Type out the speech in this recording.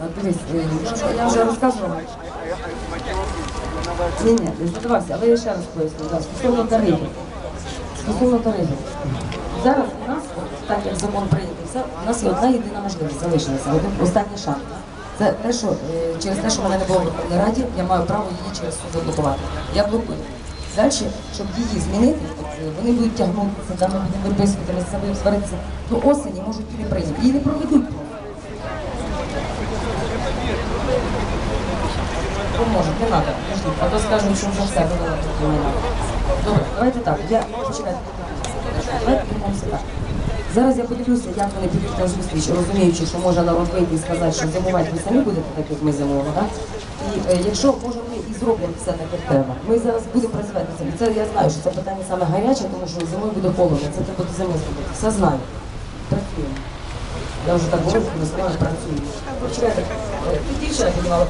Е, Дивись, е, я вже- розказувала. Ні, ні, не задавався, але я ще раз поясню. Да, стосовно тарифів. Стосовно тарифів. Зараз у нас, так як закон прийнятий, у нас є одна єдина можливість залишилася, один останній шанс. Це те, що е, через те, що мене не було в Верховній Раді, я маю право її через суд заблокувати. Я блокую. Далі, щоб її змінити, е, вони будуть тягнутися, ми будемо виписувати, ми з собою сваритися, до осені можуть бути прийняти. Її не проведуть Поможуть, не треба. А то скажуть, що вже все додала такі не треба. Добре, давайте так. Я. Давайте домовимося так. Зараз я подивлюся, як вони підуть на зустріч, розуміючи, що може народ вийти і сказати, що зимувати ви самі будете так, як ми зимуємо, так? І е, якщо може ми і зробимо все так, треба, ми зараз будемо працювати цим. Це я знаю, що це питання саме гаряче, тому що зимою буде холодно, це треба до зими зробити. Все знаю. Працюємо. Я вже так говорю, ми з вами працюємо. Почекайте, е, дівчина піднімала,